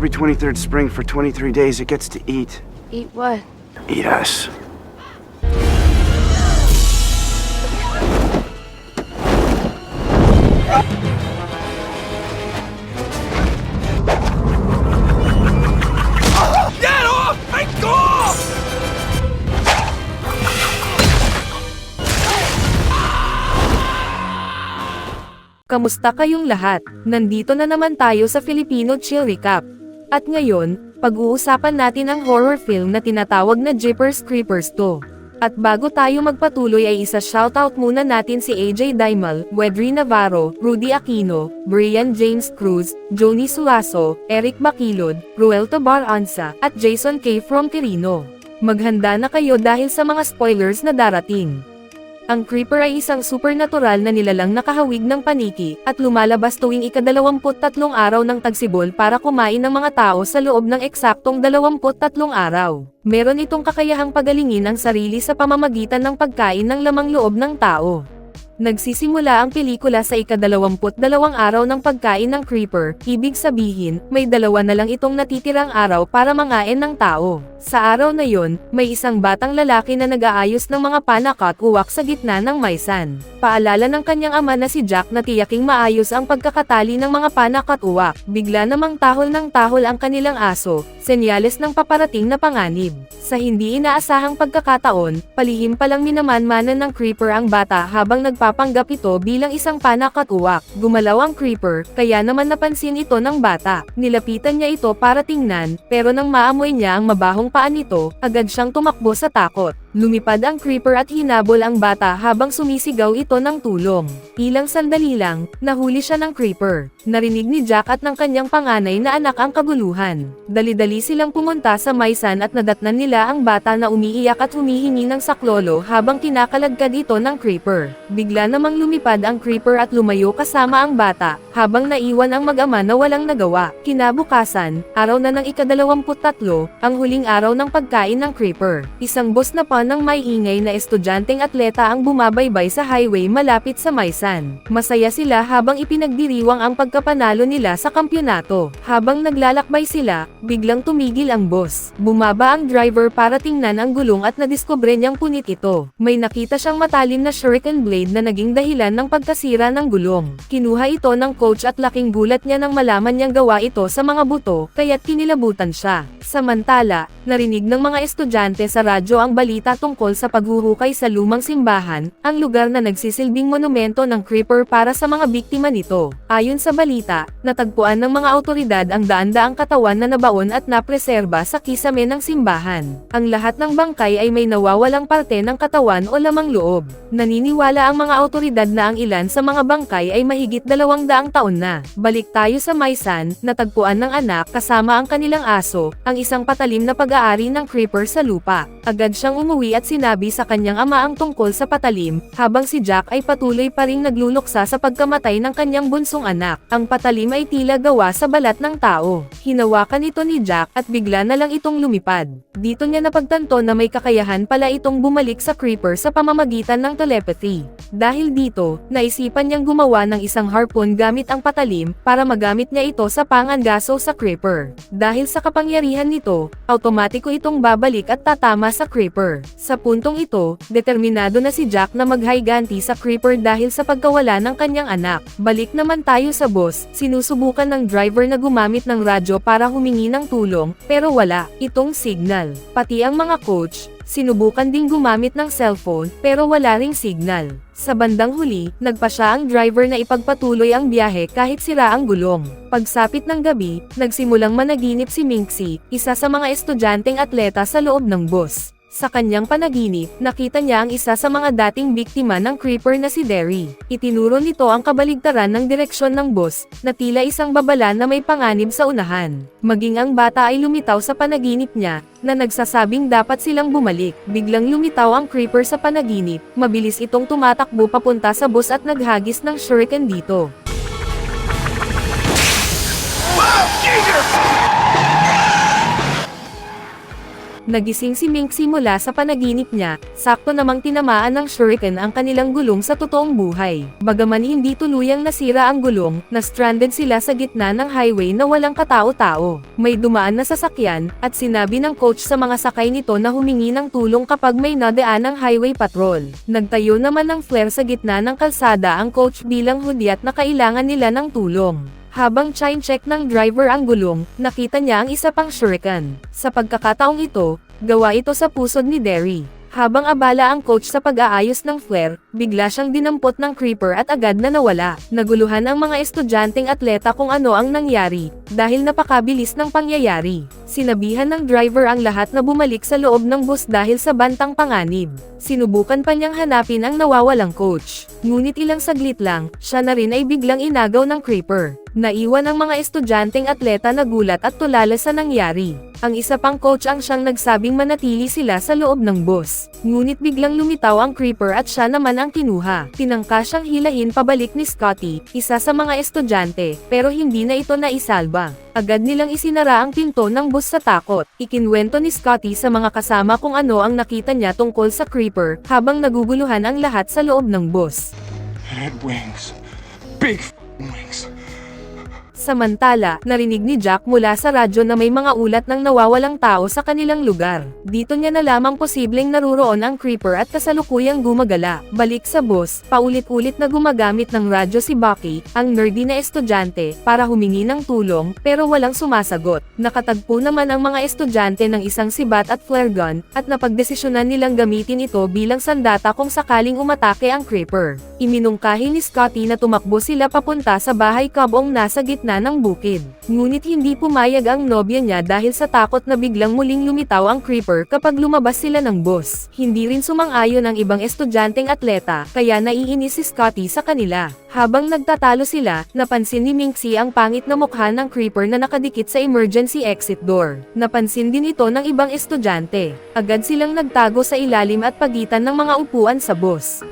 Every 23rd spring for 23 days, it gets to eat. Eat what? Eat us. Kamusta kayong lahat? Nandito na naman tayo sa Filipino Chill Recap. At ngayon, pag-uusapan natin ang horror film na tinatawag na Jeepers Creepers 2. At bago tayo magpatuloy ay isa shoutout muna natin si AJ Daimal, Wedri Navarro, Rudy Aquino, Brian James Cruz, Joni Suaso, Eric Bakilod, Ruel Tobar Ansa, at Jason K. from Quirino. Maghanda na kayo dahil sa mga spoilers na darating. Ang creeper ay isang supernatural na nilalang nakahawig ng paniki, at lumalabas tuwing ikadalawamput-tatlong araw ng tagsibol para kumain ng mga tao sa loob ng eksaktong dalawamput-tatlong araw. Meron itong kakayahang pagalingin ang sarili sa pamamagitan ng pagkain ng lamang loob ng tao. Nagsisimula ang pelikula sa ikadalawamput-dalawang araw ng pagkain ng creeper, ibig sabihin, may dalawa na lang itong natitirang araw para mangain ng tao. Sa araw na yon, may isang batang lalaki na nag-aayos ng mga panak at uwak sa gitna ng maysan. Paalala ng kanyang ama na si Jack na tiyaking maayos ang pagkakatali ng mga panak at uwak. Bigla namang tahol ng tahol ang kanilang aso, senyales ng paparating na panganib. Sa hindi inaasahang pagkakataon, palihim palang minamanmanan ng creeper ang bata habang nagpapanggap ito bilang isang panak at uwak. Gumalaw ang creeper, kaya naman napansin ito ng bata. Nilapitan niya ito para tingnan, pero nang maamoy niya ang mabahong paa nito, agad siyang tumakbo sa takot. Lumipad ang creeper at hinabol ang bata habang sumisigaw ito ng tulong. Ilang sandali lang, nahuli siya ng creeper. Narinig ni Jack at ng kanyang panganay na anak ang kaguluhan. Dali-dali silang pumunta sa maysan at nadatnan nila ang bata na umiiyak at humihingi ng saklolo habang kinakalagkad ito ng creeper. Bigla namang lumipad ang creeper at lumayo kasama ang bata, habang naiwan ang mag-ama na walang nagawa. Kinabukasan, araw na ng ikadalawamput-tatlo, ang huling araw ng pagkain ng creeper. Isang boss na pa ng may ingay na estudyanteng atleta ang bumabaybay sa highway malapit sa Maysan. Masaya sila habang ipinagdiriwang ang pagkapanalo nila sa kampyonato. Habang naglalakbay sila, biglang tumigil ang boss. Bumaba ang driver para tingnan ang gulong at nadiskubre niyang punit ito. May nakita siyang matalim na shuriken blade na naging dahilan ng pagkasira ng gulong. Kinuha ito ng coach at laking gulat niya nang malaman niyang gawa ito sa mga buto, kaya't kinilabutan siya. Samantala, narinig ng mga estudyante sa radyo ang balita tungkol sa paghuhukay sa lumang simbahan, ang lugar na nagsisilbing monumento ng creeper para sa mga biktima nito. Ayon sa balita, natagpuan ng mga autoridad ang daan-daang katawan na nabaon at napreserba sa kisame ng simbahan. Ang lahat ng bangkay ay may nawawalang parte ng katawan o lamang loob. Naniniwala ang mga autoridad na ang ilan sa mga bangkay ay mahigit dalawang daang taon na. Balik tayo sa Maysan, natagpuan ng anak kasama ang kanilang aso, ang isang patalim na pag-aari ng creeper sa lupa. Agad siyang umuwi at sinabi sa kanyang ama ang tungkol sa patalim, habang si Jack ay patuloy pa ring nagluluksa sa pagkamatay ng kanyang bunsong anak. Ang patalim ay tila gawa sa balat ng tao. Hinawakan ito ni Jack at bigla na lang itong lumipad. Dito niya napagtanto na may kakayahan pala itong bumalik sa creeper sa pamamagitan ng telepathy. Dahil dito, naisipan niyang gumawa ng isang harpoon gamit ang patalim para magamit niya ito sa pangangaso sa creeper. Dahil sa kapangyarihan nito, automatiko itong babalik at tatama sa creeper. Sa puntong ito, determinado na si Jack na maghiganti sa creeper dahil sa pagkawala ng kanyang anak. Balik naman tayo sa boss, sinusubukan ng driver na gumamit ng radyo para humingi ng tulong, pero wala itong signal. Pati ang mga coach, sinubukan ding gumamit ng cellphone, pero wala ring signal. Sa bandang huli, nagpa siya ang driver na ipagpatuloy ang biyahe kahit sira ang gulong. Pagsapit ng gabi, nagsimulang managinip si Minxie, isa sa mga estudyanteng atleta sa loob ng bus. Sa kanyang panaginip, nakita niya ang isa sa mga dating biktima ng creeper na si Derry. Itinuro nito ang kabaligtaran ng direksyon ng bus, na tila isang babala na may panganib sa unahan. Maging ang bata ay lumitaw sa panaginip niya, na nagsasabing dapat silang bumalik. Biglang lumitaw ang creeper sa panaginip, mabilis itong tumatakbo papunta sa bus at naghagis ng shuriken dito. Nagising si Minxie mula sa panaginip niya, sakto namang tinamaan ng shuriken ang kanilang gulong sa totoong buhay. Bagaman hindi tuluyang nasira ang gulong, na-stranded sila sa gitna ng highway na walang katao-tao. May dumaan na sasakyan, at sinabi ng coach sa mga sakay nito na humingi ng tulong kapag may nadaan ng highway patrol. Nagtayo naman ng flare sa gitna ng kalsada ang coach bilang hudyat na kailangan nila ng tulong. Habang chine-check ng driver ang gulong, nakita niya ang isa pang shuriken. Sa pagkakataong ito, gawa ito sa pusod ni Derry. Habang abala ang coach sa pag-aayos ng flare, bigla siyang dinampot ng creeper at agad na nawala. Naguluhan ang mga estudyanteng atleta kung ano ang nangyari, dahil napakabilis ng pangyayari. Sinabihan ng driver ang lahat na bumalik sa loob ng bus dahil sa bantang panganib. Sinubukan pa niyang hanapin ang nawawalang coach. Ngunit ilang saglit lang, siya na rin ay biglang inagaw ng creeper. Naiwan ang mga estudyanteng atleta na gulat at tulala sa nangyari. Ang isa pang coach ang siyang nagsabing manatili sila sa loob ng bus. Ngunit biglang lumitaw ang creeper at siya naman ang kinuha. Tinangka siyang hilahin pabalik ni Scotty, isa sa mga estudyante, pero hindi na ito naisalba. Agad nilang isinara ang pinto ng bus sa takot. Ikinwento ni Scotty sa mga kasama kung ano ang nakita niya tungkol sa creeper, habang naguguluhan ang lahat sa loob ng bus. It had wings. Big wings. Samantala, narinig ni Jack mula sa radyo na may mga ulat ng nawawalang tao sa kanilang lugar. Dito niya nalamang posibleng naruroon ang creeper at kasalukuyang gumagala. Balik sa bus, paulit-ulit na gumagamit ng radyo si Bucky, ang nerdy na estudyante, para humingi ng tulong, pero walang sumasagot. Nakatagpo naman ang mga estudyante ng isang sibat at flare gun, at napagdesisyonan nilang gamitin ito bilang sandata kung sakaling umatake ang creeper. Iminungkahi ni Scotty na tumakbo sila papunta sa bahay kabong nasa gitna ng bukid. Ngunit hindi pumayag ang nobya niya dahil sa takot na biglang muling lumitaw ang creeper kapag lumabas sila ng bus. Hindi rin sumang-ayon ang ibang estudyanteng atleta, kaya naiinis si Scotty sa kanila. Habang nagtatalo sila, napansin ni Minxie ang pangit na mukha ng creeper na nakadikit sa emergency exit door. Napansin din ito ng ibang estudyante. Agad silang nagtago sa ilalim at pagitan ng mga upuan sa bus.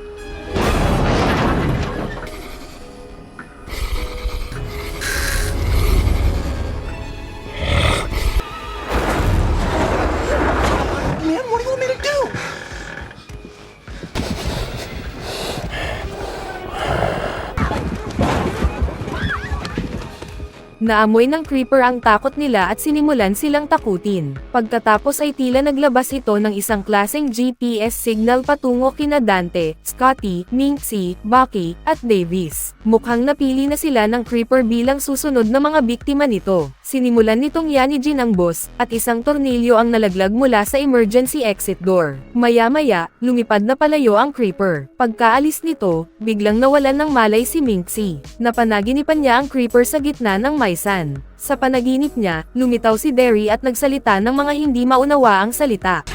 Naamoy ng creeper ang takot nila at sinimulan silang takutin. Pagkatapos ay tila naglabas ito ng isang klaseng GPS signal patungo kina Dante, Scotty, Minxie, Bucky, at Davis. Mukhang napili na sila ng creeper bilang susunod na mga biktima nito. Sinimulan nitong yanijin ang boss, at isang tornilyo ang nalaglag mula sa emergency exit door. Maya-maya, lumipad na palayo ang creeper. Pagkaalis nito, biglang nawalan ng malay si Minxie. Napanaginipan niya ang creeper sa gitna ng maisan. Sa panaginip niya, lumitaw si Derry at nagsalita ng mga hindi maunawa ang salita.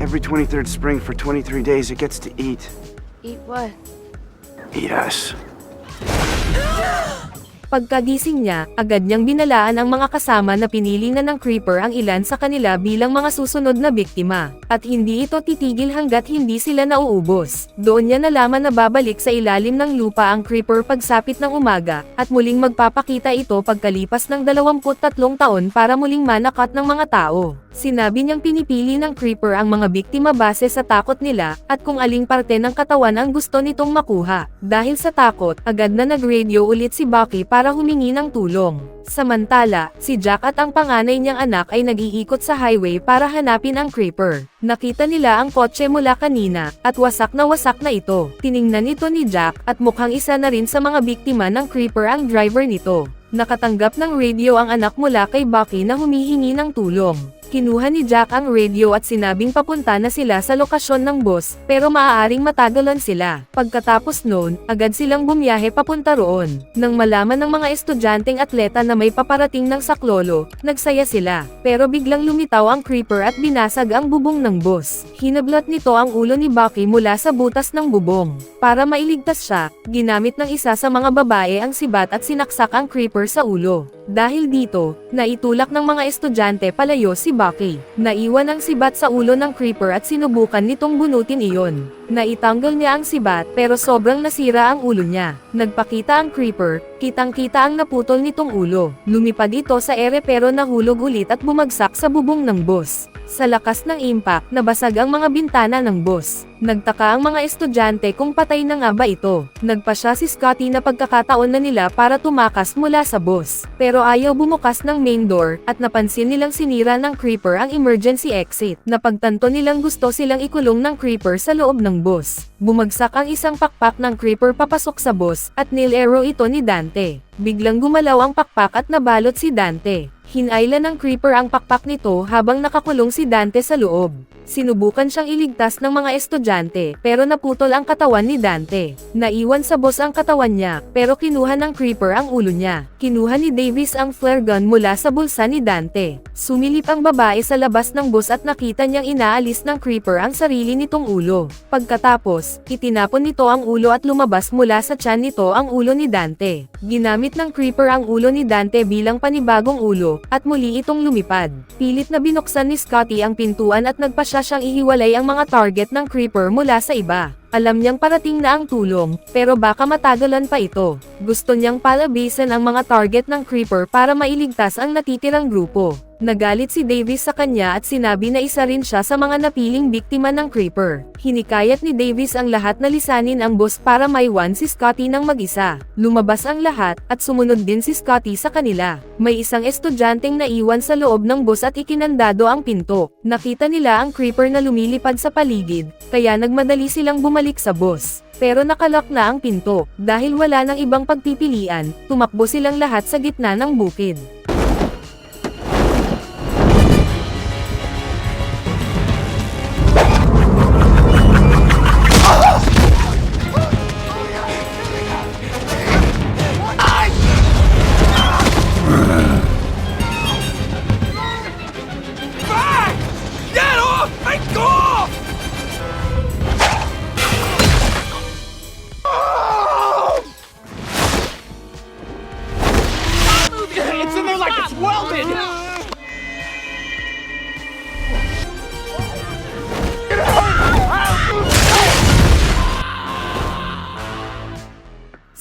Every 23rd spring for 23 days, it gets to eat. Eat what? Eat us. Pagkagising niya, agad niyang binalaan ang mga kasama na pinili na ng creeper ang ilan sa kanila bilang mga susunod na biktima. At hindi ito titigil hanggat hindi sila nauubos. Doon niya nalaman na babalik sa ilalim ng lupa ang creeper pagsapit ng umaga, at muling magpapakita ito pagkalipas ng 23 taon para muling manakat ng mga tao. Sinabi niyang pinipili ng creeper ang mga biktima base sa takot nila, at kung aling parte ng katawan ang gusto nitong makuha. Dahil sa takot, agad na nag-radio ulit si Bucky para humingi ng tulong. Samantala, si Jack at ang panganay niyang anak ay nag-iikot sa highway para hanapin ang creeper. Nakita nila ang kotse mula kanina, at wasak na wasak na ito. Tiningnan ito ni Jack, at mukhang isa na rin sa mga biktima ng creeper ang driver nito. Nakatanggap ng radio ang anak mula kay Bucky na humihingi ng tulong. Kinuha ni Jack ang radio at sinabing papunta na sila sa lokasyon ng bus, pero maaaring matagalan sila. Pagkatapos noon, agad silang bumiyahe papunta roon. Nang malaman ng mga estudyanteng atleta na may paparating ng saklolo, nagsaya sila. Pero biglang lumitaw ang creeper at binasag ang bubong ng bus. Hinablot nito ang ulo ni Bucky mula sa butas ng bubong. Para mailigtas siya, ginamit ng isa sa mga babae ang sibat at sinaksak ang creeper sa ulo. Dahil dito, naitulak ng mga estudyante palayo si Bucky. Naiwan ang sibat sa ulo ng creeper at sinubukan nitong bunutin iyon. Naitanggal niya ang sibat pero sobrang nasira ang ulo niya. Nagpakita ang creeper, kitang-kita ang naputol nitong ulo. Lumipad ito sa ere pero nahulog ulit at bumagsak sa bubong ng boss. Sa lakas ng impact, nabasag ang mga bintana ng boss. Nagtaka ang mga estudyante kung patay na nga ba ito. Nagpa siya si Scotty na pagkakataon na nila para tumakas mula sa boss. Pero ayaw bumukas ng main door, at napansin nilang sinira ng creeper ang emergency exit. Napagtanto nilang gusto silang ikulong ng creeper sa loob ng boss. Bumagsak ang isang pakpak ng creeper papasok sa boss, at nil-arrow ito ni Dante. Biglang gumalaw ang pakpak at nabalot si Dante. Hinayla ng creeper ang pakpak nito habang nakakulong si Dante sa loob. Sinubukan siyang iligtas ng mga estudyante, pero naputol ang katawan ni Dante. Naiwan sa boss ang katawan niya, pero kinuha ng creeper ang ulo niya. Kinuha ni Davis ang flare gun mula sa bulsa ni Dante. Sumilip ang babae sa labas ng boss at nakita niyang inaalis ng creeper ang sarili nitong ulo. Pagkatapos, itinapon nito ang ulo at lumabas mula sa tiyan nito ang ulo ni Dante. Ginamit ng creeper ang ulo ni Dante bilang panibagong ulo, at muli itong lumipad. Pilit na binuksan ni Scotty ang pintuan at nagpasya siyang ihiwalay ang mga target ng creeper mula sa iba. Alam niyang parating na ang tulong, pero baka matagalan pa ito. Gusto niyang palabisan ang mga target ng creeper para mailigtas ang natitirang grupo. Nagalit si Davis sa kanya at sinabi na isa rin siya sa mga napiling biktima ng creeper. Hinikayat ni Davis ang lahat na lisanin ang boss para maiwan si Scotty ng mag-isa. Lumabas ang lahat, at sumunod din si Scotty sa kanila. May isang estudyanteng naiwan sa loob ng boss at ikinandado ang pinto. Nakita nila ang creeper na lumilipad sa paligid, kaya nagmadali silang bumalik sa boss. Pero nakalak na ang pinto, dahil wala nang ibang pagpipilian, tumakbo silang lahat sa gitna ng bukid.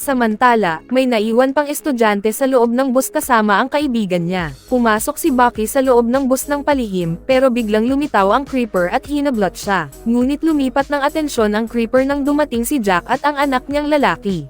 Samantala, may naiwan pang estudyante sa loob ng bus kasama ang kaibigan niya. Pumasok si Bucky sa loob ng bus ng palihim, pero biglang lumitaw ang creeper at hinablot siya. Ngunit lumipat ng atensyon ang creeper nang dumating si Jack at ang anak niyang lalaki.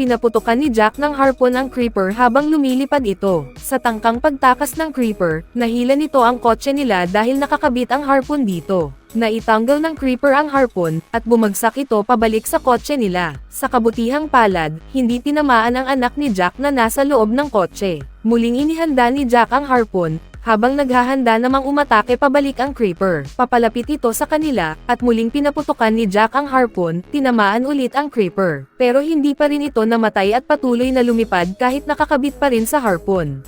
Pinaputukan ni Jack ng harpoon ang creeper habang lumilipad ito. Sa tangkang pagtakas ng creeper, nahila nito ang kotse nila dahil nakakabit ang harpoon dito. Naitanggal ng creeper ang harpoon, at bumagsak ito pabalik sa kotse nila. Sa kabutihang palad, hindi tinamaan ang anak ni Jack na nasa loob ng kotse. Muling inihanda ni Jack ang harpoon, habang naghahanda namang umatake pabalik ang creeper. Papalapit ito sa kanila, at muling pinaputukan ni Jack ang harpoon, tinamaan ulit ang creeper. Pero hindi pa rin ito namatay at patuloy na lumipad kahit nakakabit pa rin sa harpoon.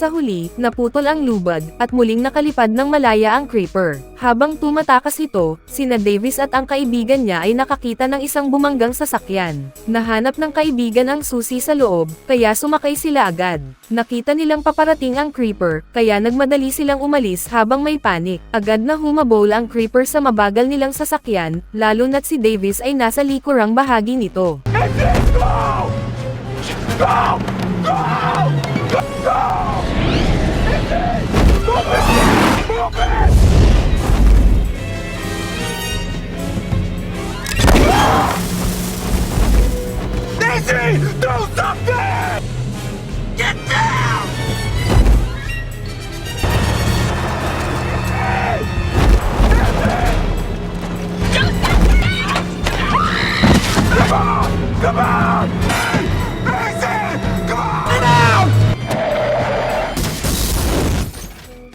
Sa huli, naputol ang lubad, at muling nakalipad ng malaya ang creeper. Habang tumatakas ito, sina Davis at ang kaibigan niya ay nakakita ng isang bumanggang sasakyan. Nahanap ng kaibigan ang susi sa loob, kaya sumakay sila agad. Nakita nilang paparating ang creeper, kaya nagmadali silang umalis habang may panik. Agad na humabol ang creeper sa mabagal nilang sasakyan, lalo na't si Davis ay nasa likurang bahagi nito. Go! Go! Go! Do something! Get down! Come on! Come on!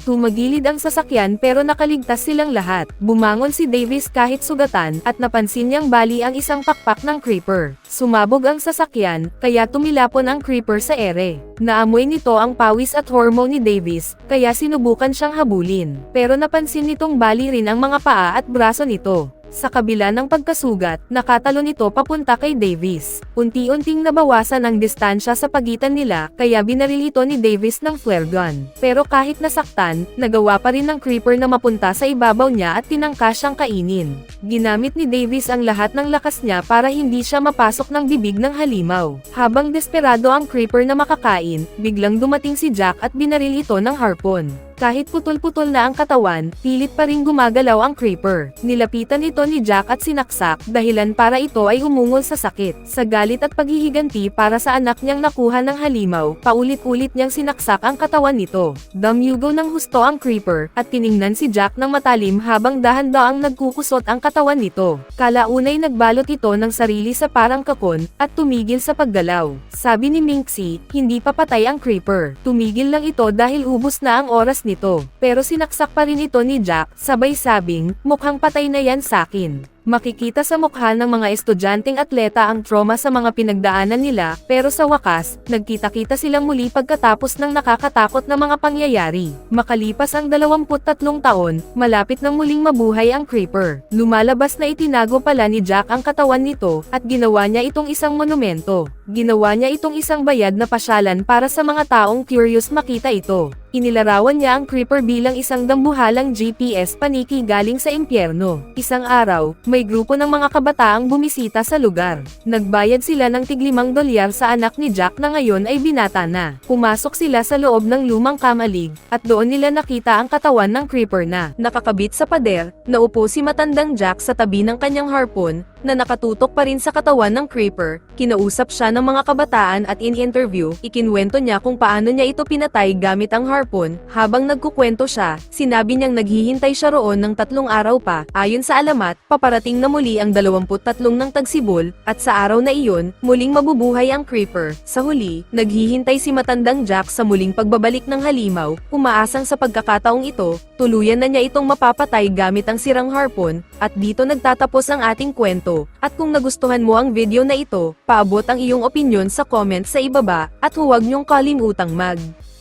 Tumagilid ang sasakyan pero nakaligtas silang lahat. Bumangon si Davis kahit sugatan at napansin niyang bali ang isang pakpak ng creeper. Sumabog ang sasakyan, kaya tumilapon ang creeper sa ere. Naamoy nito ang pawis at hormone ni Davis, kaya sinubukan siyang habulin. Pero napansin nitong bali rin ang mga paa at braso nito. Sa kabila ng pagkasugat, nakatalon ito papunta kay Davis. Unti-unting nabawasan ang distansya sa pagitan nila, kaya binaril ito ni Davis ng flare gun. Pero kahit nasaktan, nagawa pa rin ng creeper na mapunta sa ibabaw niya at tinangka siyang kainin. Ginamit ni Davis ang lahat ng lakas niya para hindi siya mapasok ng bibig ng halimaw. Habang desperado ang creeper na makakain, biglang dumating si Jack at binaril ito ng harpon. Kahit putol-putol na ang katawan, pilit pa rin gumagalaw ang creeper. Nilapitan ito ni Jack at sinaksak, dahilan para ito ay umungol sa sakit. Sa galit at paghihiganti para sa anak niyang nakuha ng halimaw, paulit-ulit niyang sinaksak ang katawan nito. Damyugo ng husto ang creeper, at tiningnan si Jack ng matalim habang dahan-daang nagkukusot ang katawan nito. Kalaunay nagbalot ito ng sarili sa parang kakon, at tumigil sa paggalaw. Sabi ni Minxie, hindi pa patay ang creeper. Tumigil lang ito dahil ubos na ang oras nito. Pero sinaksak pa rin ito ni Jack, sabay sabing, mukhang patay na yan sakin. Makikita sa mukha ng mga estudyanteng atleta ang trauma sa mga pinagdaanan nila, pero sa wakas, nagkita-kita silang muli pagkatapos ng nakakatakot na mga pangyayari. Makalipas ang 23 taon, malapit nang muling mabuhay ang Creeper. Lumalabas na itinago pala ni Jack ang katawan nito, at ginawa niya itong isang monumento. Ginawa niya itong isang bayad na pasyalan para sa mga taong curious makita ito. Inilarawan niya ang Creeper bilang isang dambuhalang GPS paniki galing sa impyerno. Isang araw, may grupo ng mga kabataang bumisita sa lugar. Nagbayad sila ng tiglimang dolyar sa anak ni Jack na ngayon ay binata na. Pumasok sila sa loob ng lumang kamalig, at doon nila nakita ang katawan ng Creeper na nakakabit sa pader, naupo si matandang Jack sa tabi ng kanyang harpon, na nakatutok pa rin sa katawan ng Creeper, kinausap siya ng mga kabataan at in interview, ikinwento niya kung paano niya ito pinatay gamit ang harpon, habang nagkukwento siya, sinabi niyang naghihintay siya roon ng tatlong araw pa, ayon sa alamat, paparating na muli ang 23 ng tagsibol, at sa araw na iyon, muling mabubuhay ang Creeper. Sa huli, naghihintay si matandang Jack sa muling pagbabalik ng halimaw, umaasang sa pagkakataong ito, tuluyan na niya itong mapapatay gamit ang sirang harpon, at dito nagtatapos ang ating kwento. At kung nagustuhan mo ang video na ito, paabot ang iyong opinion sa comment sa ibaba, at huwag niyong kalimutang mag